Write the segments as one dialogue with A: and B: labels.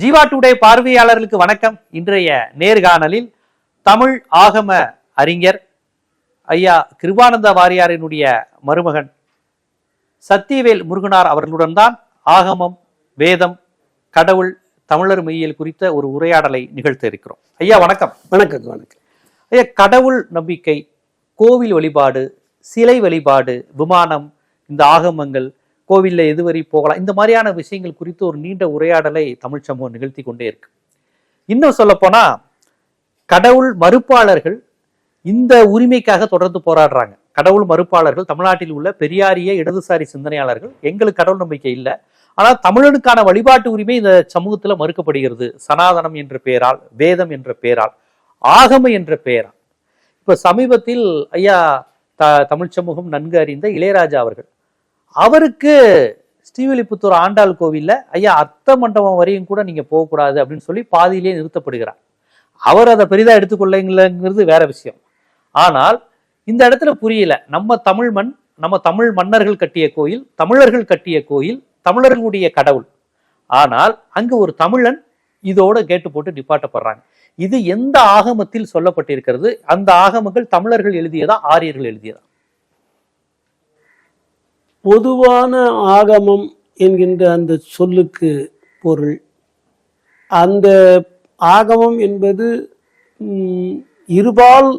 A: Jeeva today பார்வையாளர்களுக்கு வணக்கம். இன்றைய நேர்காணலில் தமிழ் ஆகம அறிஞர் ஐயா கிருபானந்த வாரியாரினுடைய மருமகன் சத்தியவேல் முருகனார் அவர்களுடன் தான் ஆகமம் வேதம் கடவுள் தமிழர் மெய்யியல் குறித்த ஒரு உரையாடலை நிகழ்த்த இருக்கிறோம். ஐயா வணக்கம்.
B: வணக்கம் வணக்கம்.
A: ஐயா கடவுள் நம்பிக்கை கோவில் வழிபாடு சிலை வழிபாடு விமானம் இந்த ஆகமங்கள் கோவில்ல எதுவரை போகலாம். இந்த மாதிரியான விஷயங்கள் குறித்து ஒரு நீண்ட உரையாடலை தமிழ் சமூகம் நிகழ்த்தி கொண்டே இருக்கு. இன்னும் சொல்லப்போனால் கடவுள் மறுப்பாளர்கள் இந்த உரிமைக்காக தொடர்ந்து போராடுறாங்க. கடவுள் மறுப்பாளர்கள் தமிழ்நாட்டில் உள்ள பெரியாரிய இடதுசாரி சிந்தனையாளர்கள். எங்களுக்கு கடவுள் நம்பிக்கை இல்லை. ஆனால் தமிழனுக்கான வழிபாட்டு உரிமை இந்த சமூகத்தில் மறுக்கப்படுகிறது. சனாதனம் என்ற பெயரால் வேதம் என்ற பெயரால் ஆகம என்ற பெயரால். இப்போ சமீபத்தில் ஐயா த தமிழ் சமூகம் நன்கு அறிந்த இளையராஜா அவர்கள் அவருக்கு ஸ்ரீவில்லிபுத்தூர் ஆண்டாள் கோவில்ல ஐயா அர்த்த மண்டபம் வரையும் கூட நீங்கள் போகக்கூடாது அப்படின்னு சொல்லி பாதியிலேயே நிறுத்தப்படுகிறார். அவர் அதை பெரிதா எடுத்துக்கொள்ளைங்கிறது வேற விஷயம். ஆனால் இந்த இடத்துல புரியல. நம்ம தமிழ் மண் நம்ம தமிழ் மன்னர்கள் கட்டிய கோயில் தமிழர்கள் கட்டிய கோயில் தமிழர்களுடைய கடவுள். ஆனால் அங்கு ஒரு தமிழன் இதோட கேட்டு போட்டு நிப்பாட்டப்படுறாங்க. இது எந்த ஆகமத்தில் சொல்லப்பட்டிருக்கிறது? அந்த ஆகமங்கள் தமிழர்கள் எழுதியதா ஆரியர்கள் எழுதியதா?
B: பொதுவான ஆகமம் என்கின்ற அந்த சொல்லுக்கு பொருள். அந்த ஆகமம் என்பது இருபால்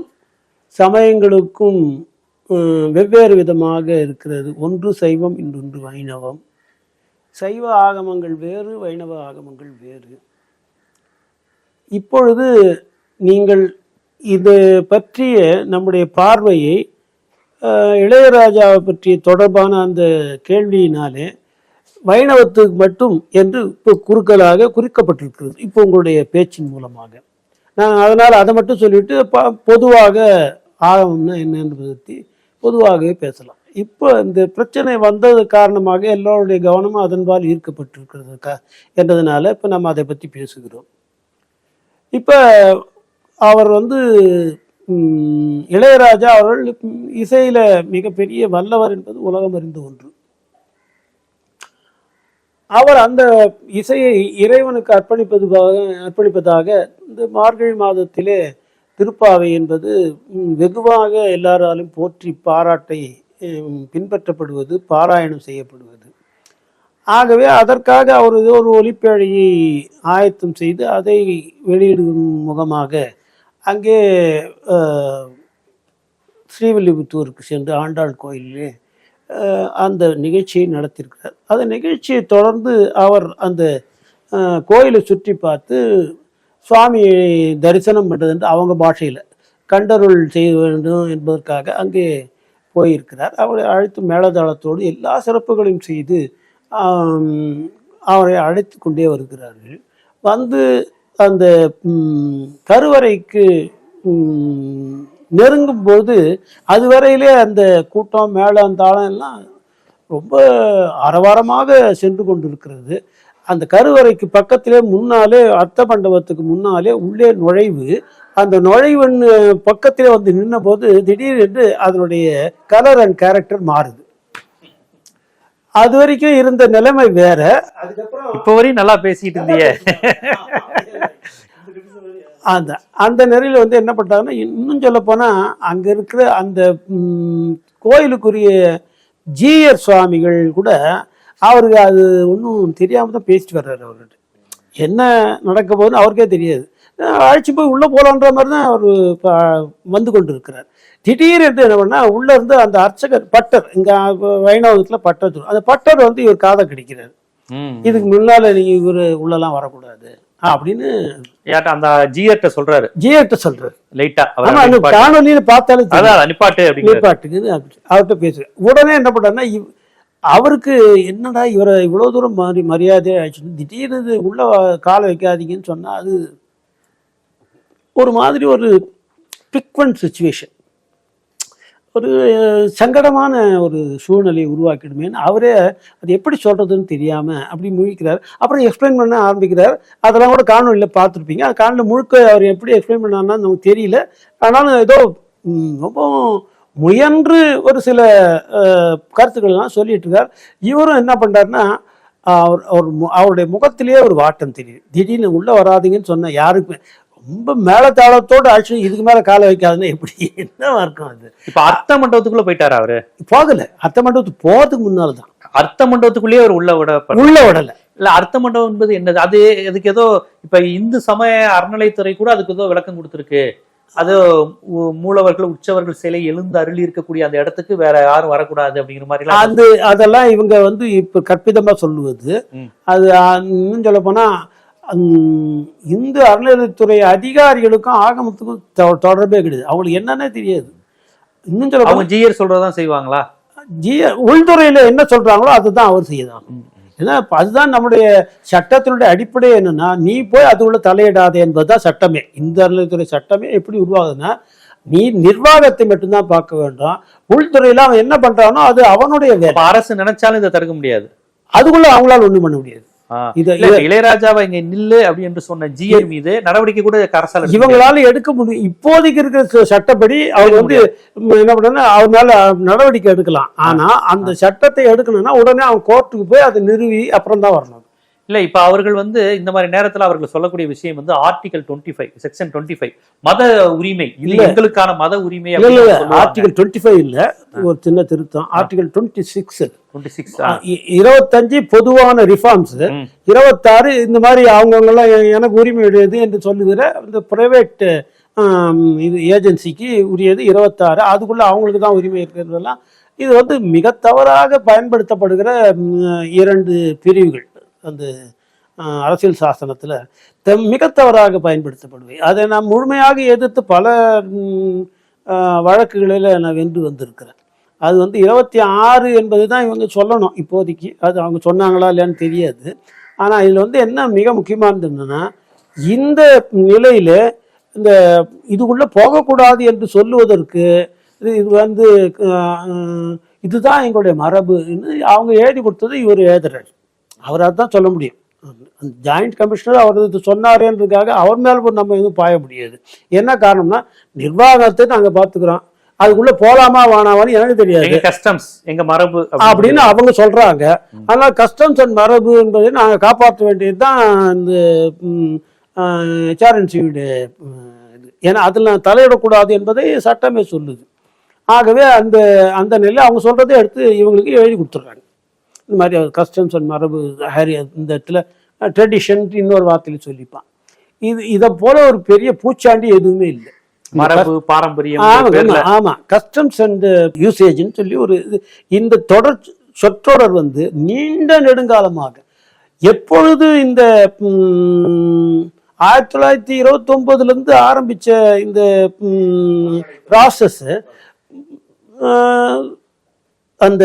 B: சமயங்களுக்கும் வெவ்வேறு விதமாக இருக்கிறது. ஒன்று சைவம் இன்னொன்று வைணவம். சைவ ஆகமங்கள் வேறு வைணவ ஆகமங்கள் வேறு. இப்பொழுது நீங்கள் இது பற்றிய நம்முடைய பார்வையை இளையராஜாவை பற்றிய தொடர்பான அந்த கேள்வியினாலே வைணவத்துக்கு மட்டும் என்று இப்போ குறுக்கலாக குறிக்கப்பட்டிருக்கிறது. இப்போ உங்களுடைய பேச்சின் மூலமாக. நான் அதனால் அதை மட்டும் சொல்லிட்டு ப- பொதுவாக ஆகமம்னா என்னன்னு பற்றி பொதுவாகவே பேசலாம். இப்போ இந்த பிரச்சனை வந்தது காரணமாக எல்லோருடைய கவனமும் அதன்பால் ஈர்க்கப்பட்டிருக்கிறது க- என்றதுனால இப்போ நம்ம அதை பற்றி பேசுகிறோம். இப்போ அவர் வந்து இளையராஜா அவர்கள் இசையில் இசையில மிகப்பெரிய வல்லவர் என்பது உலகம் அறிந்த ஒன்று. அவர் அந்த இசையை இறைவனுக்கு அர்ப்பணிப்பதுக்காக அர்ப்பணிப்பதாக இந்த மார்கழி மாதத்திலே திருப்பாவை என்பது வெகுவாக எல்லாராலும் போற்றி பாராட்டை பின்பற்றப்படுவது பாராயணம் செய்யப்படுவது. ஆகவே அதற்காக அவர் ஏதோ ஒரு ஒலிப்பேழையை ஆயத்தம் செய்து அதை வெளியிடும் முகமாக அங்கே ஸ்ரீவில்லிபுத்தூருக்கு சென்று ஆண்டாள் கோயிலே அந்த நிகழ்ச்சியை நடத்தியிருக்கிறார். அந்த நிகழ்ச்சியை தொடர்ந்து அவர் அந்த கோயிலை சுற்றி பார்த்து சுவாமியை தரிசனம் பண்ணுறது அவங்க பாஷையில் கண்டருள் செய்ய வேண்டும் என்பதற்காக அங்கே போயிருக்கிறார். அவரை அழைத்து மேளதாளத்தோடு எல்லா சிறப்புகளையும் செய்து அவரை அழைத்து கொண்டே வருகிறார்கள். வந்து அந்த கருவறைக்கு நெருங்கும் போது அதுவரையிலே அந்த கூட்டம் மேளம் தாளம் எல்லாம் ரொம்ப அரவாரமாக சென்று கொண்டிருக்கிறது. அந்த கருவறைக்கு பக்கத்திலே முன்னாலே அர்த்த மண்டபத்துக்கு முன்னாலே உள்ளே நுழைவு அந்த நுழைவின் பக்கத்திலே வந்து நின்ன போது திடீரென்று அதனுடைய கலர் அண்ட் கேரக்டர் மாறுது. அது வரைக்கும் இருந்த நிலைமை வேற. அதுக்கப்புறம்
A: இப்ப வரையும் நல்லா பேசிட்டு இருந்தியே.
B: அந்த அந்த நிலையில் வந்து என்ன பண்ணிட்டாங்கன்னா இன்னும் சொல்ல போனால் அங்கே இருக்கிற அந்த கோயிலுக்குரிய ஜீயர் சுவாமிகள் கூட அவருக்கு அது ஒன்றும் தெரியாமல் தான் பேசிட்டு வர்றாரு அவர்கிட்ட என்ன நடக்க போகுதுன்னு அவருக்கே தெரியாது அழைச்சி போய் உள்ளே போகலான்ற மாதிரி தான் அவர் வந்து கொண்டு இருக்கிறார் திடீரென்று என்ன பண்ணா உள்ளே இருந்து அந்த அர்ச்சகர் பட்டர் இங்கே வைணவத்தில் பட்டர் சொல்லுவோம். அந்த பட்டர் வந்து இவர் காதை கிடைக்கிறார். இதுக்கு முன்னால நீங்க இவரு உள்ளலாம் வரக்கூடாது அப்படின்னு
A: யார்ட்ட அந்த ஜியர்ட்ட சொல்றாரு.
B: ஜியர்கிட்ட சொல்றாரு.
A: லைட்டா
B: காணொலியில பார்த்தாலே தெரியும்.
A: அதான் நிப்பாட்டு
B: அப்படி அவர்கிட்ட பேசுறேன் உடனே என்ன பண்ணாருன்னா அவருக்கு என்னடா இவரை இவ்வளவு தூரம் மரி மரியாதையா ஆயிடுச்சு திடீர்னு உள்ள காலை வைக்காதீங்கன்னு சொன்னா அது ஒரு மாதிரி ஒரு பிக்வன் சுச்சுவேஷன் ஒரு சங்கடமான ஒரு சூழ்நிலையை உருவாக்கிடுமேன்னு அவரே அது எப்படி சொல்கிறதுன்னு தெரியாமல் அப்படி முழிக்கிறார். அப்புறம் எக்ஸ்பிளைன் பண்ண ஆரம்பிக்கிறார். அதெல்லாம் கூட காணொலியில் பார்த்துருப்பீங்க. அந்த காணொலி முழுக்க அவர் எப்படி எக்ஸ்பிளைன் பண்ணார்னா நமக்கு தெரியல. ஆனாலும் ஏதோ ரொம்ப முயன்று ஒரு சில கருத்துக்கள்லாம் சொல்லிட்டு இருக்கார் இவரும் என்ன பண்ணுறாருன்னா அவர் அவர் மு- அவருடைய முகத்திலேயே ஒரு வாட்டம் தெரியுது. திடீர்னு உள்ளே வராதீங்கன்னு சொன்ன யாருக்குமே ரொம்ப மேலதாளத்தோடு ஆக்சுவலி இதுக்கு மேல காலை வைக்காதுன்னா எப்படி? என்னவா இருக்கும் அது?
A: இப்ப அர்த்த மண்டபத்துக்குள்ள போயிட்டாரு அவரு?
B: போகல. அத்த மண்டபத்துக்கு போறதுக்கு முன்னால தான்
A: அர்த்த மண்டபத்துக்குள்ளேயே அவர் உள்ள விட
B: உள்ள விடல.
A: இல்ல அர்த்த மண்டபம் என்பது என்னது? அது அதுக்கு ஏதோ இப்ப இந்து சமய அறநிலைத்துறை கூட அதுக்கு ஏதோ விளக்கம் கொடுத்திருக்கு. அது மூலவர்கள் உற்சவர்கள் சிலை எழுந்து அருளி இருக்கக்கூடிய அந்த இடத்துக்கு வேற யாரும் வரக்கூடாது அப்படிங்கிற மாதிரி
B: அது அதெல்லாம் இவங்க வந்து இப்ப கற்பிதமா சொல்லுவது. அது இன்னும் சொல்ல போனா இந்து அறநிலையத்துறை அதிகாரிகளுக்கும் ஆகமத்துக்கும் தொடர்பே கிடையாது. அவங்களுக்கு என்னன்னே தெரியாது. இன்னும் சொல்ல
A: அவங்க ஜிஆர் சொல்றதான் செய்வாங்களா?
B: ஜி உள்துறையில என்ன சொல்றாங்களோ அதுதான் அவர் செய்யலாம் ஏன்னா அதுதான் நம்முடைய சட்டத்தினுடைய அடிப்படை என்னன்னா நீ போய் அது உள்ள தலையிடாதே என்பதுதான் சட்டமே. இந்த அறநிலையத்துறை சட்டமே எப்படி உருவாகுதுன்னா நீ நிர்வாகத்தை மட்டும்தான் பார்க்க வேண்டாம். உள்துறையில அவன் என்ன பண்றானோ அது அவனுடைய
A: அரசு நினைச்சாலும் இதை தடுக்க முடியாது.
B: அதுக்குள்ள அவங்களால ஒண்ணும் பண்ண முடியாது.
A: இளையராஜாவை இங்க நில்லு அப்படி என்று சொன்ன ஜிஆர் மீது நடவடிக்கை கூட அரசால்.
B: இவங்களால எடுக்க முடியும் இப்போதைக்கு இருக்கிற சட்டப்படி அவங்க வந்து என்ன பண்ணா அவர் மேல நடவடிக்கை எடுக்கலாம். ஆனா அந்த சட்டத்தை எடுக்கணும்னா உடனே அவன் கோர்ட்டுக்கு போய் அதை நிறுவி அப்புறம் தான் வரணும்.
A: இல்ல இப்ப அவர்கள் வந்து இந்த மாதிரி நேரத்துல அவர்கள் சொல்லக்கூடிய விஷயம் வந்து article twenty five section twenty five மத உரிமை.
B: இல்ல.
A: எங்களுக்கான மத உரிமை
B: ஆர்டிகல் டுவெண்ட்டி ஃபைவ் இல்ல. ஒரு சின்ன திருத்தம். Article twenty six
A: twenty six
B: இருபத்தஞ்சு பொதுவான ரிஃபார்ம்ஸ். இருபத்தாறு இந்த மாதிரி அவங்கவுங்க எல்லாம் எ- எனக்கு உரிமை உடையது என்று சொல்லுகிற இந்த பிரைவேட் இது ஏஜென்சிக்கு உரியது இருபத்தாறு. அதுக்குள்ள அவங்களுக்கு தான் உரிமை இருக்கிறதெல்லாம். இது வந்து மிக தவறாக பயன்படுத்தப்படுகிற இரண்டு பிரிவுகள். அந்த அரசியல் சாசனத்தில் த- மிக தவறாக பயன்படுத்தப்படுவை. அதை நான் முழுமையாக எதிர்த்து பல வழக்குகளில் நான் வென்று வந்திருக்கிறேன். அது வந்து இருபத்தி ஆறு என்பது தான் இவங்க சொல்லணும். இப்போதைக்கு அது அவங்க சொன்னாங்களா இல்லையான்னு தெரியாது. ஆனால் இதில் வந்து என்ன மிக முக்கியமானது என்னன்னா இந்த நிலையில் இந்த இதுக்குள்ளே போகக்கூடாது என்று சொல்லுவதற்கு இது இது வந்து இதுதான் எங்களுடைய மரபுன்னு அவங்க எழுதி கொடுத்தது இவர் எழுதுறாரு. அவராக தான் சொல்ல முடியும். அந்த ஜாயிண்ட் கமிஷனர் அவர் இது சொன்னாரேன்றதுக்காக அவர் மேல நம்ம எதுவும் பாய முடியாது. என்ன காரணம்னா நிர்வாகத்தை நாங்கள் பார்த்துக்கிறோம். அதுக்குள்ள போலாமா வேணாமான்னு எனக்கு தெரியாது.
A: கஸ்டம்ஸ் எங்க மரபு
B: அப்படின்னு அவங்க சொல்றாங்க. ஆனால் கஸ்டம்ஸ் அண்ட் மரபு என்பதை நாங்கள் காப்பாற்ற வேண்டியது தான் இந்த ஹெச்ஆர்என்சியுடைய இது. ஏன்னா அதில் நான் தலையிடக்கூடாது என்பதை சட்டமே சொல்லுது. ஆகவே அந்த அந்த நிலை அவங்க சொல்றதை எடுத்து இவங்களுக்கு எழுதி கொடுத்துட்றாங்க. இந்த மாதிரி கஸ்டம்ஸ் அண்ட் மரபு ஹரி இந்த இடத்துல ட்ரெடிஷன் இன்னொரு வார்த்தையில சொல்லிப்பான். இது இதை போல ஒரு பெரிய பூச்சாண்டி எதுவுமே இல்லை.
A: மரபு பாரம்பரியம்
B: ஆமா,
A: பேர்ல.
B: ஆமா, ஆமா கஸ்டம்ஸ் அண்ட் யூசேஜ்னு சொல்லி ஒரு இந்த தொடர் சொற்றொடர் வந்து நீண்ட நெடுங்காலமாக எப்பொழுது இந்த ஆயிரத்தி தொள்ளாயிரத்தி இருபத்தி ஒன்பதுல இருந்து ஆரம்பிச்ச இந்த ப்ராசஸ் அந்த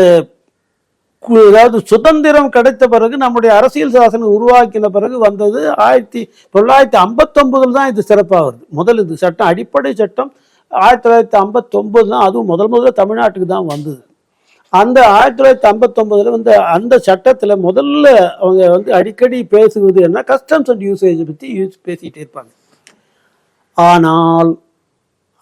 B: அதாவது சுதந்திரம் கிடைத்த பிறகு நம்முடைய அரசியல் சாசனம் உருவாக்கின பிறகு வந்தது ஆயிரத்தி தொள்ளாயிரத்தி ஐம்பத்தொம்பதில் தான் இது சிறப்பாக வருது முதல் இது சட்டம் அடிப்படை சட்டம் ஆயிரத்தி தொள்ளாயிரத்தி ஐம்பத்தொம்பது தான் அதுவும் முதல் முதல்ல தமிழ்நாட்டுக்கு தான் வந்தது. அந்த ஆயிரத்தி தொள்ளாயிரத்தி ஐம்பத்தொம்பதில் வந்து அந்த சட்டத்தில் முதல்ல அவங்க வந்து அடிக்கடி பேசுவது என்ன? கஸ்டம்ஸ் அண்ட் யூசேஜ் பற்றி யூஸ் பேசிகிட்டே இருப்பாங்க. ஆனால்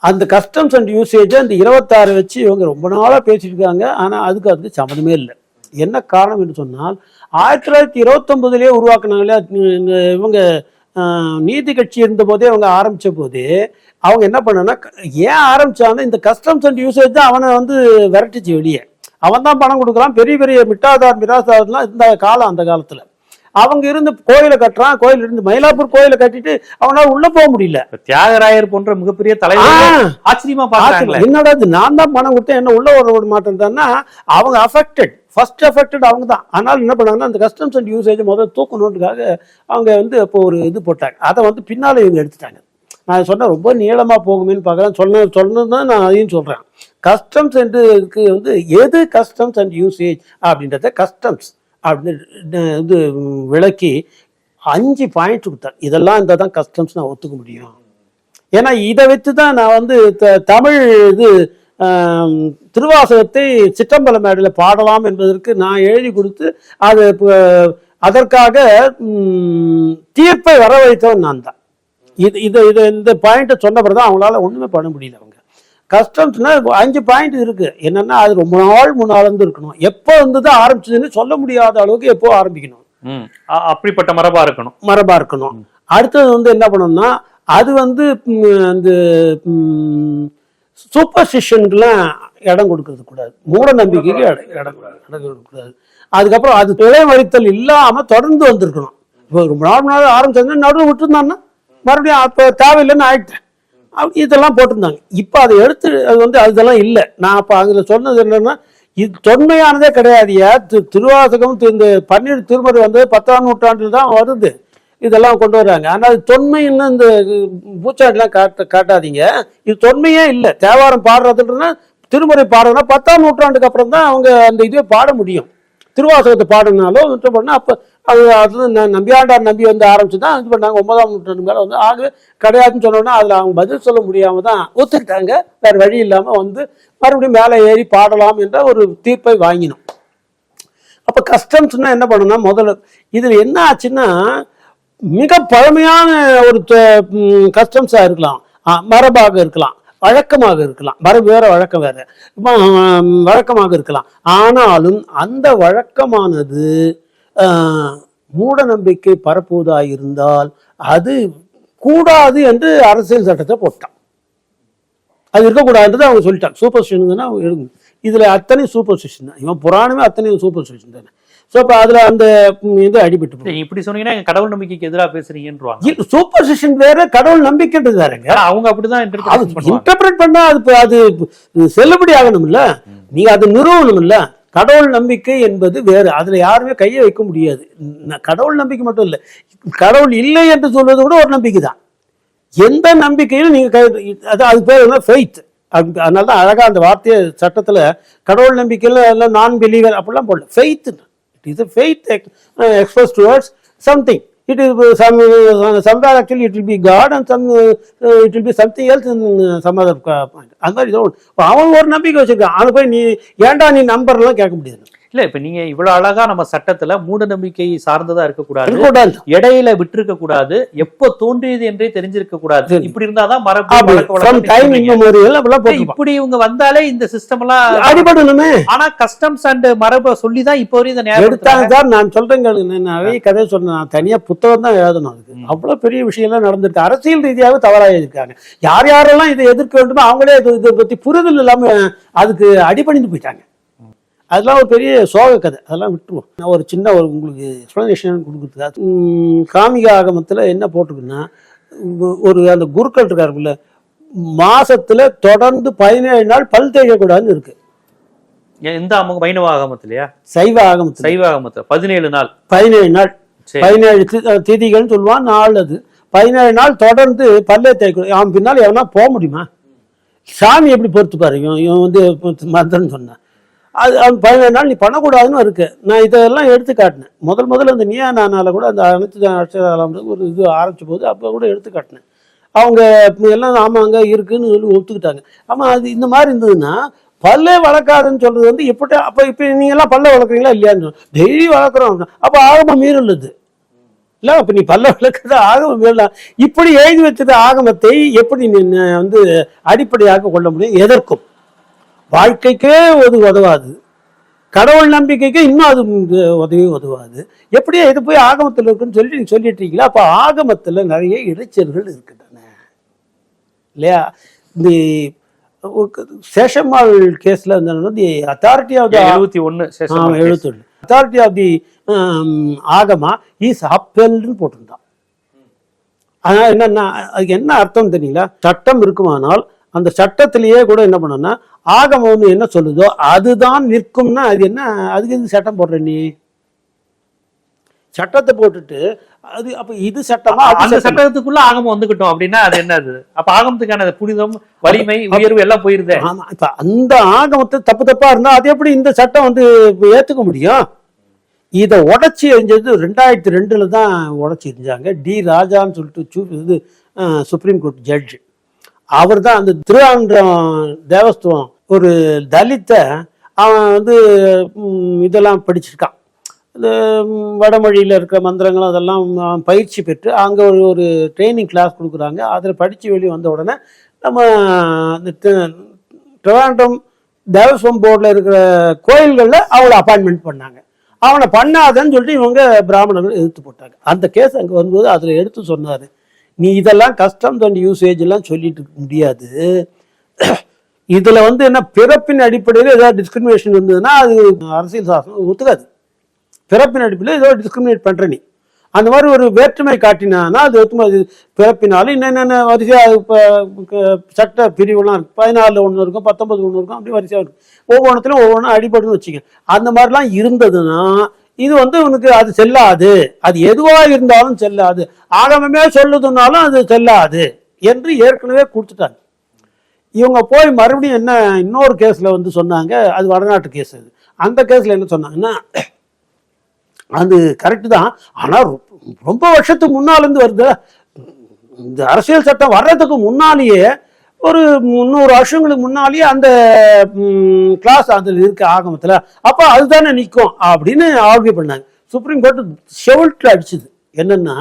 B: அந்த கஸ்டம்ஸ் அண்ட் யூசேஜை அந்த இருபத்தாறு வச்சு இவங்க ரொம்ப நாளாக பேசிட்டு இருக்காங்க. ஆனால் அதுக்கு அதுக்கு சம்மந்தமே இல்லை. என்ன காரணம் என்று சொன்னால் ஆயிரத்தி தொள்ளாயிரத்தி இருபத்தொன்பதுலேயே உருவாக்குனாங்களே இவங்க நீதி கட்சி இருந்த போதே அவங்க ஆரம்பித்த போதே அவங்க என்ன பண்ணனா ஏன் ஆரம்பித்தாங்கன்னா இந்த கஸ்டம்ஸ் அண்ட் யூசேஜ் தான் அவனை வந்து விரட்டுச்சு வெளியே. அவன் தான் பணம் கொடுக்குறான். பெரிய பெரிய மிட்டாதார் மிராசார்லாம் இருந்த காலம் அந்த காலத்தில். அவங்க இருந்து கோயிலை கட்டுறான் கோயில் இருந்து மயிலாப்பூர் கோயிலை கட்டிட்டு அவனால உள்ள போக முடியல.
A: தியாகராயர் போன்ற மிகப்பெரிய தலைவர். ஆச்சரியமா பாக்குறாங்களே
B: என்னடா நான் தான் பணம் கொடுத்தேன் என்ன உள்ள வர விட மாட்டேன்டான்னா அவங்க அஃபெக்டட் ஃபர்ஸ்ட் அஃபெக்டட் அவங்க தான். ஆனால் என்ன பண்ணாங்கன்னா அந்த கஸ்டம்ஸ் அண்ட் யூசேஜ் முதல்ல தூக்கணுன்றதுக்காக அவங்க வந்து இப்போ ஒரு இது போட்டாங்க. அதை வந்து பின்னால இவங்க எடுத்துட்டாங்க. நான் சொன்னேன் ரொம்ப நீளமா போகுமேன்னு பார்க்குறேன். சொன்ன சொன்னது தான் நான் அதையும் சொல்றேன். கஸ்டம்ஸ் என்றுக்கு வந்து எது கஸ்டம்ஸ் அண்ட் யூசேஜ் அப்படின்றத கஸ்டம்ஸ் அப்படின்னு இது விளக்கி அஞ்சு பாயிண்ட் கொடுத்தார். இதெல்லாம் இருந்தால் தான் கஸ்டம்ஸ் நான் ஒத்துக்க முடியும். ஏன்னா இதை வச்சு தான் நான் வந்து த- தமிழ் இது திருவாசகத்தை சிற்றம்பல மேடையில் பாடலாம் என்பதற்கு நான் எழுதி கொடுத்து அது அதற்காக தீர்ப்பை வர வைத்தவன் நான் தான். இது இதை இதை இந்த பாயிண்ட்டை சொன்ன பிறகு தான் அவங்களால ஒன்றுமே பண்ண முடியல. அவங்க கஸ்டம்ஸ்னா அஞ்சு பாயிண்ட் இருக்கு. என்னன்னா அது ரொம்ப நாள் முன்னால இருந்து இருக்கணும். எப்போ வந்து தான் ஆரம்பிச்சதுன்னு சொல்ல முடியாத அளவுக்கு எப்போ ஆரம்பிக்கணும்?
A: அப்படிப்பட்ட மரபா இருக்கணும்.
B: மரபா இருக்கணும். அடுத்தது வந்து என்ன பண்ணணும்னா அது வந்து அந்த சூப்பர்ஸ்டிஷனுக்குலாம் இடம் கொடுக்கறது கூடாது. மூட நம்பிக்கைக்கு இடம் இடம் கொடுக்கக்கூடாது அதுக்கப்புறம் அது பிழை வரித்தல் இல்லாம தொடர்ந்து வந்திருக்கணும். இப்போ ரொம்ப நாள் முன்னாடி ஆரம்பிச்சாங்க நடுவில் விட்டுருந்தாங்கன்னா மறுபடியும் அப்போ தேவையில்லைன்னு ஆயிட்டேன். இதெல்லாம் போட்டிருந்தாங்க. இப்போ அதை எடுத்து அது வந்து அதெல்லாம் இல்லை. நான் அப்போ அதில் சொன்னது என்னென்னா இது தொன்மையானதே கிடையாதுயா திரு திருவாசகம் இந்த பன்னீர் திருமுறை வந்து பத்தாம் நூற்றாண்டில் தான் வருது. இதெல்லாம் கொண்டு வர்றாங்க ஆனால் அது தொன்மைன்னு இந்த பூச்சாண்டிலாம் காட்ட காட்டாதீங்க. இது தொன்மையே இல்லை. தேவாரம் பாடுறதுன்னா திருமுறை பாடுறதுனா பத்தாம் நூற்றாண்டுக்கு அப்புறம் தான் அவங்க அந்த இதுவே பாட முடியும். திருவாசகத்தை பாடினாலும் இது பண்ணால் அப்போ அது அது நம்பியாண்டார் நம்பி வந்து ஆரம்பிச்சு தான் இது பண்ணாங்க. ஒன்பதாம் நூற்றாண்டு மேலே வந்து ஆக கிடையாதுன்னு சொன்னோன்னா அதில் அவங்க பதில் சொல்ல முடியாமல் தான் ஒத்துக்கிட்டாங்க. வேறு வழி இல்லாமல் வந்து மறுபடியும் மேலே ஏறி பாடலாம் என்ற ஒரு தீர்ப்பை வாங்கினோம். அப்போ கஸ்டம்ஸ்னால் என்ன பண்ணணும்னா முதல்ல இதில் என்ன ஆச்சுன்னா மிக பழமையான ஒரு கஸ்டம்ஸாக இருக்கலாம். மரபாக இருக்கலாம். வழக்கமாக இருக்கலாம். மரபு வேற வழக்கம் வேற. வழக்கமாக இருக்கலாம். ஆனாலும் அந்த வழக்கமானது மூட நம்பிக்கை பரப்புவதாக இருந்தால் அது கூடாது என்று அரசியல் சட்டத்தை போட்டான். அது இருக்கக்கூடாதுன்றது அவங்க சொல்லிட்டாங்க. சூப்பர் ஸ்டிஷன் அவங்க எழுதுங்க இதுல அத்தனை சூப்பர் ஸ்டிஷன் தான். இவன் புராணமே அத்தனை சூப்பர் ஸ்டிஷன் தானே. ஸோ அப்போ அதுல அந்த இது அடிபட்டு
A: இப்படி சொன்னீங்கன்னா கடவுள் நம்பிக்கைக்கு எதிரா பேசுறீங்கன்றாங்க
B: இல்ல சூப்பர் ஸ்டிஷன் வேற கடவுள் நம்பிக்கைன்றது வேறங்க
A: அவங்க அப்படிதான்
B: இன்டர்பிரட் பண்ணா அது இப்ப அது செல்லுபடி ஆகணும்ல. நீங்க அது நிறுவனம்ல கடவுள் நம்பிக்கை என்பது வேறு. அதுல யாருமே கையை வைக்க முடியாது. கடவுள் நம்பிக்கை மட்டும் இல்ல. கடவுள் இல்லை என்று சொல்வது கூட ஒரு நம்பிக்கை தான் எந்த நம்பிக்கையிலும் நீங்க கை அது அது பேர் என்ன? ஃபெய்த் அதனால தான் அழகா அந்த வார்த்தையை சட்டத்துல கடவுள் நம்பிக்கையில எல்லாம் நான் பிலீவர் அப்படிலாம் போடல. Faith it is faith express towards something it is some somewhere actually it will be God and some it will be something else some other point அந்த மாதிரி அவன் ஒரு நம்பிக்கை வச்சிருக்கான். அவனை போய் நீ ஏண்டா நீ நம்பர்லாம் கேட்க முடியாது?
A: இல்ல இப்ப நீங்க இவ்வளவு அழகா நம்ம சட்டத்துல மூட நம்பிக்கை சார்ந்ததா இருக்கக்கூடாது. இடையில விட்டிருக்க கூடாது. எப்போ தோன்றியது என்றே தெரிஞ்சிருக்க கூடாது. இப்படி இருந்தாதான் மரபு இப்படி இவங்க வந்தாலே இந்த சிஸ்டம் எல்லாம்
B: அடிபடணுமே
A: ஆனா கஸ்டம்ஸ் அண்ட் மரபை சொல்லி தான் இப்போ வரையும் இதை
B: எடுத்தாங்க. சார் நான் சொல்றேங்க நிறைய கதை சொன்னேன் நான் தனியா புத்தகம் தான் எழுதணும் அதுக்கு. அவ்வளவு பெரிய விஷயம்லாம் நடந்திருக்கு. அரசியல் ரீதியாக தவறாக இருக்காங்க. யார் யாரெல்லாம் இதை எதிர்க்க வேண்டுமோ அவங்களே இதை பத்தி புரிதல் இல்லாம அதுக்கு அடிபணிந்து போயிட்டாங்க. அதெல்லாம் ஒரு பெரிய சோக கதை. அதெல்லாம் விட்டுருவோம். நான் ஒரு சின்ன ஒரு உங்களுக்கு எக்ஸ்பிளனேஷன் கொடுக்குறதுக்காக காமிக ஆகமத்துல என்ன போட்டிருக்குன்னா ஒரு அந்த குருக்கள் இருக்காருல்ல மாசத்துல தொடர்ந்து பதினேழு நாள் பல் தேய்க்கக்கூடாதுன்னு இருக்கு.
A: எந்த அம வைணவ ஆகமத்திலயா?
B: சைவ ஆகமத்துல.
A: சைவ ஆகமத்துல. பதினேழு நாள்.
B: பதினேழு நாள். பதினேழு திதிகள்னு சொல்லுவான் நாள் அது. பதினேழு நாள் தொடர்ந்து பல்லே தேய்க்கணும் அவன் பின்னால் எவனா போக முடியுமா? சாமி எப்படி பொறுத்து பாரு இவன் இவன் வந்து மந்திரன்னு சொன்னான் அது அவன் பதினேழு நாள் நீ பண்ணக்கூடாதுன்னு இருக்கு. நான் இதெல்லாம் எடுத்து காட்டினேன். முதல் முதல்ல அந்த நீயா நானால கூட அந்த அனைத்து அக்ஷராலம் ஒரு இது ஆரம்பிச்ச போது அப்போ கூட எடுத்து காட்டினேன். அவங்க எல்லாம் ஆமாங்க இருக்குன்னு சொல்லி ஒத்துக்கிட்டாங்க. ஆமாம் அது இந்த மாதிரி இருந்ததுன்னா பல்லே வளர்க்காதுன்னு சொல்றது வந்து எப்படி அப்போ இப்போ நீங்கள்லாம் பல்ல வளர்க்குறீங்களா இல்லையான்னு டெய்லி வளர்க்குறோம். அப்போ ஆகம மீறல் இல்லை அப்போ நீ பல்ல வளர்க்குறது ஆகம மீறலாம் இப்படி எழுதி வச்சது ஆகமத்தை எப்படி நீ வந்து அடிப்படையாக கொள்ள முடியும்? எதற்கும். வாழ்க்கைக்கே அது உதவாது. கடவுள் நம்பிக்கைக்கு இன்னும் அது உதவி உதவாது. எப்படியே இது போய் ஆகமத்தில் இருக்குன்னு சொல்லி நீங்க சொல்லிட்டீங்களா? அப்ப ஆகமத்துல நிறைய இடைச்சல்கள் இருக்கின்றன. இல்லையா? இந்த சேஷம்மாள் கேஸ்ல வந்து அத்தாரிட்டி ஆஃப் த
A: எழுபத்தி ஒண்ணு
B: ஆமா எழுபத்தொன்னு authority of the Agama is அப்பெல்னு போட்டிருந்தான் அதனால என்னன்னா அதுக்கு என்ன அர்த்தம் தெரியுங்களா? சட்டம் இருக்குமானால் அந்த சட்டத்திலேயே கூட என்ன பண்ணணும்னா ஆகமம் வந்து என்ன சொல்லுதோ அதுதான் நிற்கும்னா அது என்ன? அதுக்கு எது சட்டம் போடுற நீ? சட்டத்தை போட்டுட்டு அது அப்ப இது சட்டமா
A: அந்த? சட்டத்துக்குள்ள ஆகமம் வந்துகிட்டோம் அப்படின்னா அது என்னது? அப்ப ஆகமத்துக்கான புனிதம் வலிமை உயர்வு எல்லாம் போயிருதே.
B: ஆமா. இப்ப அந்த ஆகமத்தை தப்பு தப்பா இருந்தா அது எப்படி இந்த சட்டம் வந்து ஏத்துக்க முடியும்? இதை உடைச்சி எரிஞ்சது ரெண்டாயிரத்தி ரெண்டுல தான் உடைச்சி எரிஞ்சாங்க. டி ராஜான்னு சொல்லிட்டு இது சுப்ரீம் கோர்ட் ஜட்ஜ். அவர் தான் அந்த திருவாண்டம் தேவஸ்துவம் ஒரு தலித்தை அவன் வந்து இதெல்லாம் படிச்சிருக்கான். இந்த வடமொழியில் இருக்கிற மந்திரங்கள் அதெல்லாம் அவன் பயிற்சி பெற்று அங்கே ஒரு ஒரு ட்ரைனிங் கிளாஸ் கொடுக்குறாங்க. அதில் படித்து வெளியே வந்த உடனே நம்ம இந்த திருவாண்டம் தேவஸ்வம் போர்டில் இருக்கிற கோயில்களில் அவளை அப்பாயின்மெண்ட் பண்ணாங்க. அவனை பண்ணாதன்னு சொல்லிட்டு இவங்க பிராமணர்கள் எதிர்த்து போட்டாங்க. அந்த கேஸ் அங்கே வரும்போது அதில் எடுத்து சொன்னார். நீ இதெல்லாம் கஸ்டம்ஸ் அண்ட் யூசேஜ் எல்லாம் சொல்லிட்டு இருக்க முடியாது. இதுல வந்து என்ன பிறப்பின் அடிப்படையில் ஏதாவது டிஸ்கிரிமினேஷன் இருந்ததுன்னா அது அரசியல் சாசனம் ஒத்துக்காது. பிறப்பின் அடிப்படையில் ஏதோ டிஸ்கிரிமினேட் பண்ற நீ. அந்த மாதிரி ஒரு வேற்றுமை காட்டினான்னா அது ஒத்துமை அது பிறப்பினாலும் என்னென்ன வரிசையாக இப்போ சட்ட பிரிவுலாம் இருக்கு. பதினாலில் ஒன்று இருக்கும் பத்தொன்பது ஒன்று இருக்கும் அப்படி வரிசையாக இருக்கும். ஒவ்வொன்றுத்துலையும் ஒவ்வொன்றும் அடிபடுன்னு வச்சுக்க அந்த மாதிரிலாம் இருந்ததுன்னா இது வந்து உனக்கு அது செல்லாது. அது எதுவாக இருந்தாலும் செல்லாது. ஆகமமே சொல்லுதுனாலும் அது செல்லாது என்று ஏற்கனவே கொடுத்துட்டாங்க. இவங்க போய் மறுபடியும் என்ன இன்னொரு கேஸில் வந்து சொன்னாங்க அது வடநாட்டு கேஸ் அது. அந்த கேஸில் என்ன சொன்னாங்கன்னா அது கரெக்டு தான். ஆனால் ரொம்ப வருஷத்துக்கு முன்னாலேருந்து வருது. இந்த அரசியல் சட்டம் வர்றதுக்கு முன்னாலேயே ஒரு முந்நூறு வருஷங்களுக்கு முன்னாலேயே அந்த கிளாஸ் அதில் இருக்க ஆகமத்தில். அப்போ அதுதானே நிற்கும் அப்படின்னு ஆர்கியூ பண்ணாங்க. சுப்ரீம் கோர்ட்டு செவில்ட்டில் அடிச்சுது. என்னன்னா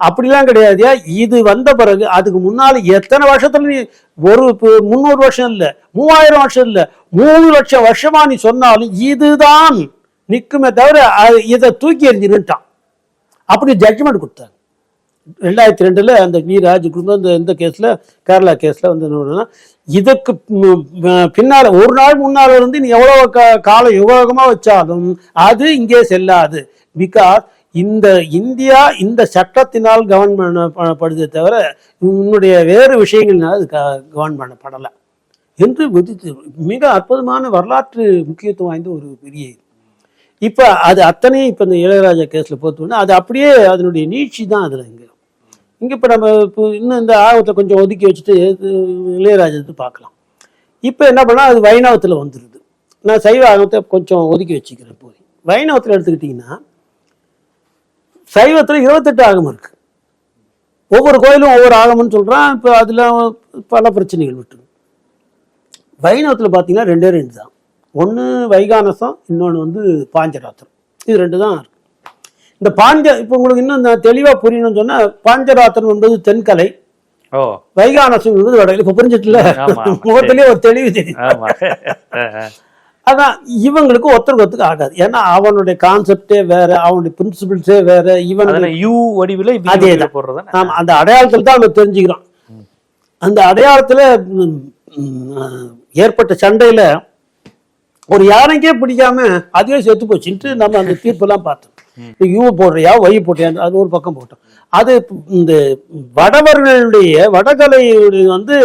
B: அப்படிலாம் கிடையாது. இது வந்த பிறகு அதுக்கு முன்னால் எத்தனை வருஷத்துல நீ ஒரு முந்நூறு வருஷம் இல்லை மூவாயிரம் வருஷம் இல்லை மூணு லட்சம் வருஷமா நீ சொன்னாலும் இதுதான் நிற்குமே தவிர இதை தூக்கி எறிஞ்சிருட்டான் அப்படி ஜட்ஜ்மெண்ட் கொடுத்தாங்க. ரெண்டாயிரத்தி ரெண்டுல அந்த வி ராஜ் இந்த இந்த கேரளா கேஸில் வந்து என்ன இதுக்கு பின்னால் ஒரு நாள் முன்னால் இருந்து நீ எவ்வளவு க கால யுகமாக வச்சாலும் அது இங்கே செல்லாது. பிகாஸ் இந்த இந்தியா இந்த சட்டத்தினால் கவர்ன் பண்ணப்படுதே தவிர உன்னுடைய வேறு விஷயங்கள்னால அது கவர்ன் பண்ணப்படலை. என்று விதித்து மிக அற்புதமான வரலாற்று முக்கியத்துவம் வாய்ந்த ஒரு பெரிய இப்போ அது அத்தனையும் இப்போ இந்த இளையராஜா கேஸில் பொறுத்தோன்னா அது அப்படியே அதனுடைய நீட்சி தான் அதில் இங்கே. இங்கே இப்போ நம்ம இப்போ இன்னும் இந்த ஆகத்தை கொஞ்சம் ஒதுக்கி வச்சுட்டு இது இளையராஜா பார்க்கலாம். இப்போ என்ன பண்ணால் அது வைணவத்தில் வந்துடுது நான் சைவ ஆகத்தை கொஞ்சம் ஒதுக்கி வச்சுக்கிறேன் போய் வைணவத்தில் எடுத்துக்கிட்டிங்கன்னா சைவத்தில் இருபத்தெட்டு ஆகமம் இருக்குது ஒவ்வொரு கோயிலும் ஒவ்வொரு ஆகமம்னு சொல்கிறான் இப்போ அதில் பல பிரச்சனைகள் விட்டு வைணவத்தில் பார்த்தீங்கன்னா ரெண்டே ரெண்டு தான். ஒன்று வைகானசம் இன்னொன்று வந்து பாஞ்சராத்திரம். இது ரெண்டு தான் இருக்கு. இந்த பாஞ்ச இப்போ உங்களுக்கு இன்னும் தெளிவாக புரியணும்னு சொன்னால் பாஞ்சராத்திரம் என்பது தென்கலை. வைகானசம் என்பது வடகலை. இப்போ புரிஞ்சிட்டுல?
A: ஆமா, ஆமா.
B: முகத்திலே ஒரு தெளிவு தெரியும். அதான் இவங்களுக்கு ஒருத்தருக்கு ஒருத்தருக்கு ஆகாது. ஏன்னா அவனுடைய கான்செப்டே வேற அவனுடைய பிரின்சிபிள்ஸே வேற இவன்
A: யூ வடிவில வி
B: அதேதான்.
A: வடிவில போடுறதுதானே?
B: ஆமா அந்த அடையாளத்தில் தான் நம்ம தெரிஞ்சுக்கிறோம். அந்த அடையாளத்துல ஏற்பட்ட சண்டையில ஒரு யானைக்கே பிடிக்காம அதுவே செத்து போச்சுன்ட்டு நம்ம அந்த தீர்ப்பெல்லாம் பார்த்தோம். யூ போடுறியா ஒய் போட்டியா அது ஒரு பக்கம் போட்டோம். அது இந்த வடவர்களுடைய வடகலையுடைய வந்து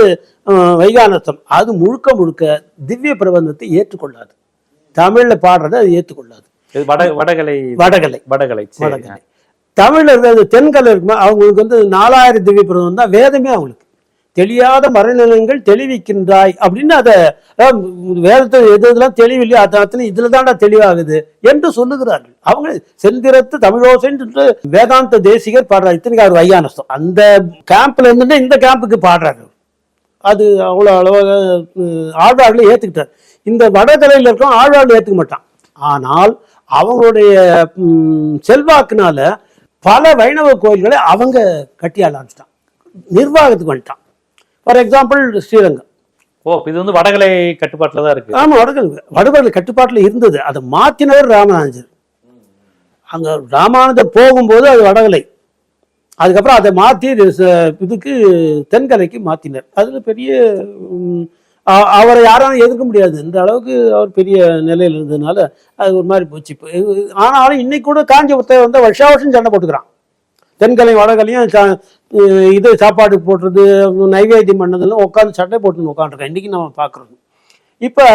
B: வைகானத்தம். அது முழுக்க முழுக்க திவ்ய பிரபந்தத்தை ஏற்றுக்கொள்ளாது. தமிழ்ல பாடுறதை அது ஏற்றுக்கொள்ளாது.
A: வடகலை
B: வடகலை.
A: வடகலை.
B: வடகலை. தமிழ்ல இருக்கிறது தென்கலை இருக்குமா? அவங்களுக்கு வந்து நாலாயிரம் திவ்ய பிரபந்தம் தான் வேதமே அவங்களுக்கு. தெளியாத மரநிலங்கள் தெளிவிக்கின்றாய் அப்படின்னு அதை வேதத்தை எது இதெல்லாம் தெளிவில்லையோ அது அத்தனை இதுல தான்டா தெளிவாகுது என்று சொல்லுகிறார்கள். அவங்க செந்திரத்து தமிழோசைன்னு வேதாந்த தேசிகர் பாடுறாரு. இத்தனைக்கு அவர் வையானஸ்தம். அந்த கேம்ப்ல இருந்துட்டு இந்த கேம்புக்கு பாடுறாரு. அது அவ்வளோ அளவாக அஹ், ஆழ்வார்களை ஏற்றுக்கிட்டார் இந்த வடகலையில் இருக்கோம் ஆழ்வார்கள் ஏற்றுக்க மாட்டான். ஆனால் அவங்களுடைய செல்வாக்குனால பல வைணவ கோயில்களை அவங்க கட்டி ஆரம்பிச்சிட்டான் நிர்வாகத்துக்கு வந்துட்டான். For example Srirangam.
A: ஓ இது வந்து வடகலை கட்டுப்பாட்டுல தான் இருக்கு.
B: ஆமா வடகல் வடகல் கட்டுப்பாட்டில் இருந்தது. அதை மாத்தினவர் ராமானுஜர் அங்க ராமானுஜர் போகும்போது அது வடகலை. அதுக்கப்புறம் அதை மாற்றி இதுக்கு தென்கலைக்கு மாத்தினர். அதுல பெரிய அவரை யாராலும் எதிர்க்க முடியாது. இந்த அளவுக்கு அவர் பெரிய நிலையில் இருந்ததுனால அது ஒரு மாதிரி போச்சு. ஆனாலும் இன்னைக்கு கூட காஞ்சி புத்தகம் வந்து வருஷா வருஷம் சண்டை போட்டுக்கிறான். தென்கலையும் வடகலையும் சா- இது சாப்பாடு போடுறது நைவேத்தியம் பண்ணதெல்லாம் உட்காந்து சட்டை போட்டு உட்காந்துருக்கேன் இன்றைக்கி நம்ம பார்க்குறோம். இப்போ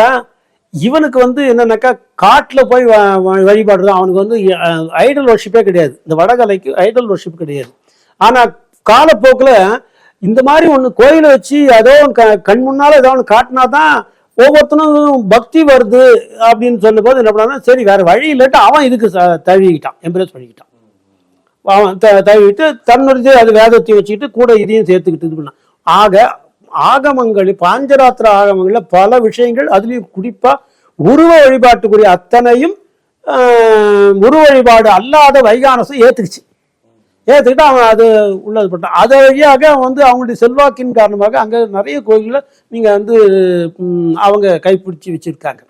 B: இவனுக்கு வந்து என்னன்னாக்கா காட்டில் போய் வ- வ- வழிபாடு தான் அவனுக்கு வந்து ஐடல் ஒர்ஷிப்பே கிடையாது. இந்த வடகலைக்கு ஐடல் ஒர்ஷிப் கிடையாது. ஆனால் காலப்போக்கில் இந்த மாதிரி ஒன்று கோயிலை வச்சு ஏதோ க கண் முன்னால் ஏதோ ஒன்று காட்டினா தான் ஒவ்வொருத்தனும் பக்தி வருது அப்படின்னு சொல்லும்போது என்ன பண்ணா சரி வேற வழி இல்லாட்டி அவன் இதுக்கு தழுவிக்கிட்டான் எம்ப்ரேஸ் பண்ணிக்கிட்டான். அவன் த- தழுவிட்டு தன்னுடைய அது வேதத்தையும் வச்சுக்கிட்டு கூட இதையும் சேர்த்துக்கிட்டு இது பண்ணான் ஆக ஆகமங்களில் பாஞ்சராத்திர ஆகமங்களில் பல விஷயங்கள் அதுலேயும் குறிப்பா உருவ வழிபாட்டுக்குரிய அத்தனையும் உருவ வழிபாடு அல்லாத வைகானசம் ஏத்துக்குச்சு. ஏத்துக்கிட்டு அவன் அது உள்ளது பண்ணான் அது வழியாக அவன் வந்து அவங்களுடைய செல்வாக்கின் காரணமாக அங்க நிறைய கோயில்களை நீங்க வந்து அவங்க கைப்பிடிச்சு வச்சிருக்காங்க.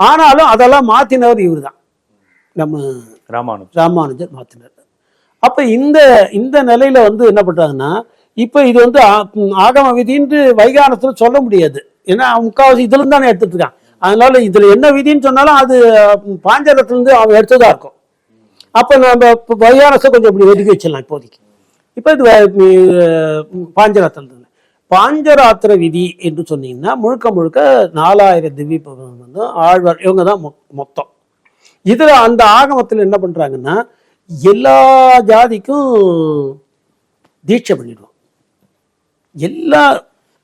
B: ஆனாலும் அதெல்லாம் மாத்தினவர் இவர் தான் நம்ம
A: ராமானுஜம்
B: ராமானுஜர் மாத்தினார். அப்ப இந்த இந்த நிலையில வந்து என்ன பண்றாங்கன்னா இப்ப இது வந்து ஆகம விதின்னு வைகானத்துல சொல்ல முடியாது. ஏன்னா முக்காவாசி இதுல இருந்து தானே எடுத்துட்டு இருக்கான் அதனால இதுல என்ன விதின்னு சொன்னாலும் அது பாஞ்சரத்துலேருந்து அவன் எடுத்ததா இருக்கும். அப்ப நம்ம இப்ப வைகானத்தை கொஞ்சம் இப்படி ஒதுக்கி வச்சிடலாம் இப்போதைக்கு. இப்ப இது பாஞ்சராத்திரம் பாஞ்சராத்திர விதி என்று சொன்னீங்கன்னா முழுக்க முழுக்க நாலாயிரம் திவ்ய வந்து ஆழ்வார் இவங்க தான் மொத்தம். இதுல அந்த ஆகமத்தில் என்ன பண்றாங்கன்னா எல்லா ஜாதிக்கும் தீட்சை பண்ணிடுவோம். எல்லா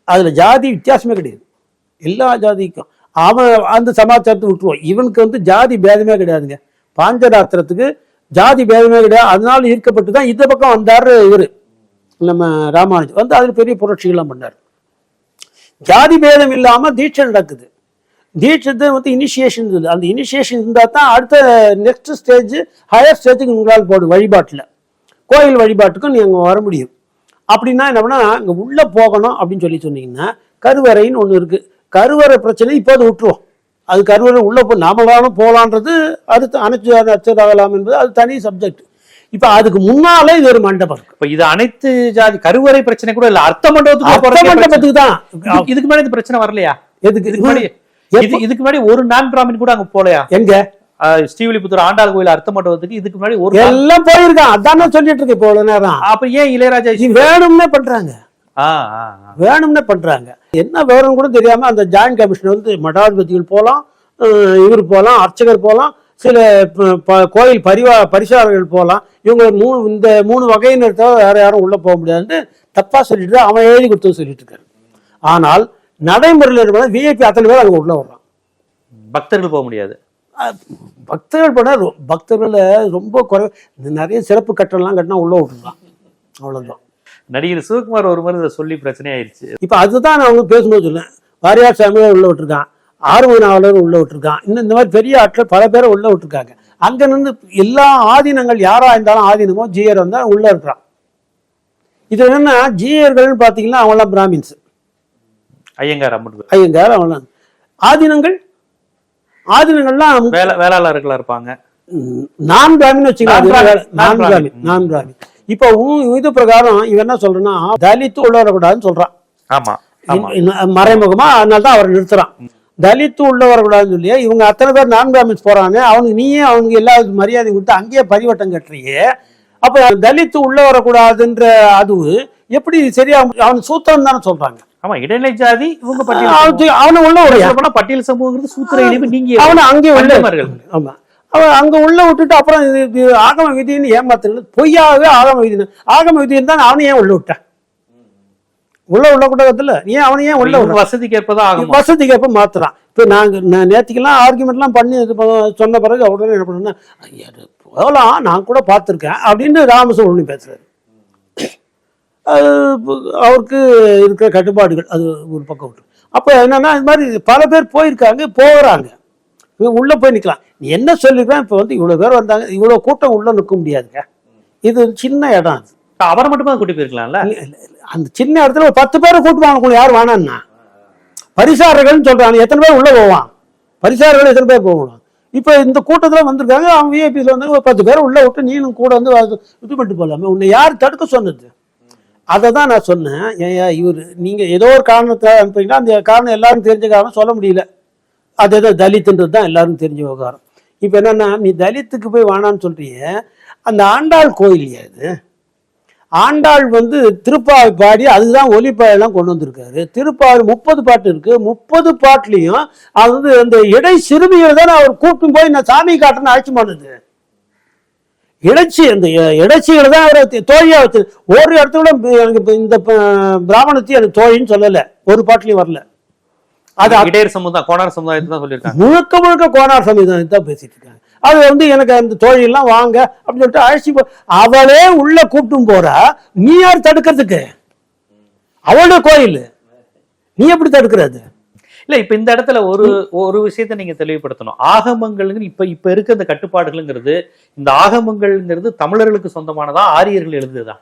B: அதில் ஜாதி வித்தியாசமே கிடையாது. எல்லா ஜாதிக்கும். அவன் அந்த சமாச்சாரத்தை விட்டுருவான் இவனுக்கு வந்து ஜாதி பேதமே கிடையாதுங்க. பாஞ்சராத்திரத்துக்கு ஜாதி பேதமே கிடையாது. அதனால ஈர்க்கப்பட்டு தான் இந்த பக்கம் வந்தாரு இவர். நம்ம ராமானுஜன் வந்து அதில் பெரிய புரட்சிகள்லாம் பண்ணார். ஜாதி பேதம் இல்லாமல் தீட்சை நடக்குது. தீட்சை வந்து இனிஷியேஷன் இருக்குது அந்த இனிஷியேஷன் இருந்தால் தான் அடுத்த நெக்ஸ்ட் ஸ்டேஜ் ஹையர் ஸ்டேஜுக்கு உங்களால் போடும் வழிபாட்டில் கோயில் வழிபாட்டுக்கும் நீங்கள் வர முடியும். அப்படின்னா என்ன பண்ணா அங்கே உள்ளே போகணும் அப்படின்னு சொல்லி சொன்னீங்கன்னா கருவறைன்னு ஒன்று இருக்குது கருவறை பிரச்சனை இப்போது விட்டுருவோம் அது கருவறை உள்ளே போ நாமளாலும் போகலான்றது அடுத்து அனைத்து அச்சதாகலாம் என்பது அது தனி சப்ஜெக்ட் இப்போ அதுக்கு முன்னாலே இது ஒரு மண்டபம் இருக்கு.
A: இப்ப இது அனைத்து ஜாதி கருவறை பிரச்சனை கூட இல்ல அர்த்த மண்டபத்துக்கு
B: அர்த்த. மண்டபத்துக்கு தான்.
A: இதுக்கு- முன்னாடி இந்த பிரச்சனை வரலையா?
B: எதுக்கு?
A: இதுக்கு முன்னாடி இதுக்கு முன்னாடி ஒரு நான் பிராமின் கூட அங்க போலையா
B: எங்க?
A: ஆஹ் ஸ்ரீவில்லிபுத்தூர் ஆண்டாள் கோயில் அர்த்த மண்டபத்துக்கு இதுக்கு முன்னாடி ஒரு
B: எல்லாம் போயிருக்கான். அதான் சொல்லிட்டு இருக்கேன் இப்போ நேரம்.
A: அப்ப ஏன் இளையராஜா
B: வேணும்னே பண்றாங்க. வேணும்னே பண்றாங்க. என்ன விவரம் கூட தெரியாம அந்த ஜாயின்ட் கமிஷனர் வந்து மடாதிபதிகள் போகலாம் இவர் போகலாம் அர்ச்சகர் போகலாம் சில கோயில் பரிவா பரிசாரர்கள் போகலாம் இவங்க மூணு இந்த மூணு வகையினர் தவிர வேற யாரும் உள்ள போக முடியாதுன்னு தப்பா சொல்லிட்டு அவன் எழுதி கொடுத்து சொல்லிட்டு இருக்காரு. ஆனால் நடைமுறையில் இருக்கிற விஐபி அத்தனை பேர் அங்கே உள்ள வர்றான்
A: பக்தர்கள் போக முடியாது.
B: பக்தர்கள் பண்ண பக்தர்களை ரொம்ப குறை நிறைய சிறப்பு கட்டணம்லாம் கட்டினா உள்ள விட்டுருலாம் அவ்வளவுதான்.
A: நடிகர் சிவகுமார் ஒரு மாதிரி இதை சொல்லி பிரச்சனை ஆயிடுச்சு
B: இப்போ அதுதான் நான் அவங்க பேசும்போது சொன்னேன். வாரியார் சாமியார் உள்ள விட்டுருக்கான். ஆறுமுக நாவலர் உள்ள விட்டுருக்கான். இன்னும் இந்த மாதிரி பெரிய ஆட்கள் பல பேரை உள்ள விட்டுருக்காங்க. அங்க இருந்து எல்லா ஆதீனங்கள் யாரா இருந்தாலும் ஆதீனமோ ஜீயர் வந்தா உள்ள இருக்கிறான். இது என்னன்னா ஜீயர்கள்னு பார்த்தீங்கன்னா அவங்களாம் பிராமின்ஸ்.
A: ஐயங்கார் அம்மன்
B: ஐயங்கார் அவங்களாம் ஆதீனங்கள்? ஆதீனங்கள்லாம்
A: வேலை வேளாளர்களா இருப்பாங்க.
B: நான் பிராமின் வச்சுக்கலாம்.
A: நான்
B: இப்போ இது பிரகாரம் இவன் என்ன சொல்றேன்னா தலித்து உள்ள வரக்கூடாதுன்னு சொல்றான்.
A: ஆமா
B: மறைமுகமா அதனால தான் அவர் நிறுத்துறான். தலித்து உள்ள வரக்கூடாதுன்னு சொல்லி இவங்க அத்தனை பேர் நான் பிராமின்ஸ் போறாங்க அவனுக்கு நீயே அவனுக்கு எல்லா மரியாதை கொடுத்து அங்கேயே பரிவட்டம் கட்டுறியே. அப்ப தலித்து உள்ள வரக்கூடாதுன்ற அது எப்படி சரியா அவன் சூத்திரம் தானே சொல்றாங்க.
A: ஆமா இடைநிலை ஜாதி இவங்க பட்டியல்
B: அவன் உள்ள
A: போனா பட்டியல் சமூகங்கிறது சூத்திர இழிவு நீங்க
B: அவனை அங்கே உள்ள. ஆமா. அவன் அங்க உள்ள விட்டுட்டு அப்புறம் இது இது ஆகம விதின்னு ஏமாத்துறது பொய்யாவே ஆகம விதி ஆகம விதி இருந்தா அவனை ஏன் உள்ள விட்ட உள்ள உள்ள கூடாதுல்ல நீ ஏன் அவனை ஏன் உள்ள?
A: வசதிக்கு ஏற்பதான் ஆகும்
B: வசதிக்கு எப்ப மாத்துறான். இப்போ நாங்க நே- நேத்திக்கெல்லாம் ஆர்குமெண்ட்லாம் பண்ணி சொன்ன பிறகு உடனே என்ன பண்ணுன்னா போகலாம் நான் கூட பார்த்துருக்கேன். அப்படின்னு ராமசுப்ரமணியம் பேசுறாரு. அவருக்கு இருக்கிற கட்டுப்பாடுகள் அது ஒரு பக்கம் விட்டு அப்போ என்னன்னா இது மாதிரி பல பேர் போயிருக்காங்க போகிறாங்க. உள்ள போய் நிற்கலாம் நீ என்ன சொல்லிருக்கான் இப்போ வந்து இவ்வளோ பேர் வந்தாங்க இவ்வளோ கூட்டம் உள்ள நிற்க முடியாதுங்க. இது சின்ன இடம் அது.
A: அவரை மட்டும் கூட்டி போயிருக்கலாம்ல.
B: அந்த சின்ன இடத்துல ஒரு பத்து பேரை கூட்டு வாங்க யார் வேணான்னா. பரிசாரர்கள்னு சொல்றாங்க எத்தனை பேர் உள்ள போவான்? பரிசாரர்கள் எத்தனை பேர் போகலாம் இப்போ இந்த கூட்டத்துல வந்திருக்காங்க அவங்க விஐபியில் வந்து ஒரு பத்து பேர் உள்ள விட்டு நீனும் கூட வந்து இது பண்ணிட்டு போகலாமே உன்னை யார் தடுக்க சொன்னது? அதை தான் நான் சொன்னேன். ஏயா இவர் நீங்கள் ஏதோ ஒரு காரணத்தை அனுப்புறீங்கன்னா அந்த காரணம் எல்லாரும் தெரிஞ்ச காரணம் சொல்ல முடியல. அது ஏதோ தலித்துன்றது தான் எல்லாரும் தெரிஞ்ச விவகாரம். இப்போ என்னென்னா நீ தலித்துக்கு போய் வேணான்னு சொல்கிறீங்க அந்த ஆண்டாள் கோயில் அது ஆண்டாள் வந்து திருப்பாவை பாடி அதுதான் ஒலிப்பாயெல்லாம் கொண்டு வந்திருக்காரு. திருப்பாவை முப்பது பாட்டு இருக்கு. முப்பது பாட்டுலையும் அது வந்து அந்த இடை சிறுமியை தானே அவர் கூப்பிட்டு போய் நான் சாமி காட்டுன்னு அழைச்சி போனது. இடைச்சி அந்த இடைச்சிகளை தான் அவரை தி- தோழியா வச்சு ஒரு இடத்துல கூட எனக்கு இந்த பிராமணத்தையும் எனக்கு தோழின்னு சொல்லலை. ஒரு பாட்டுலையும் வரல. அது
A: இடையர் சமுதாயம் கோணார் சமுதாயத்தை தான் சொல்லியிருக்காங்க.
B: முழுக்க முழுக்க கோனார் சமீதம் தான் பேசிட்டு இருக்காங்க. அது வந்து எனக்கு அந்த தோழியெல்லாம் வாங்க அப்படின்னு சொல்லிட்டு அழைச்சி போ அவளே உள்ள கூப்பிட்டும் போறா நீ யார் தடுக்கிறதுக்கு? அவளுடைய கோயில். நீ எப்படி தடுக்கிறது
A: இல்ல இப்ப இந்த இடத்துல ஒரு ஒரு விஷயத்தை நீங்க தெளிவுபடுத்தணும். ஆகமங்கள்னு இப்ப இப்ப இருக்க இந்த கட்டுப்பாடுகள்ங்கிறது இந்த ஆகமங்கள்ங்கிறது தமிழர்களுக்கு சொந்தமானதா ஆரியர்கள் எழுதுதான்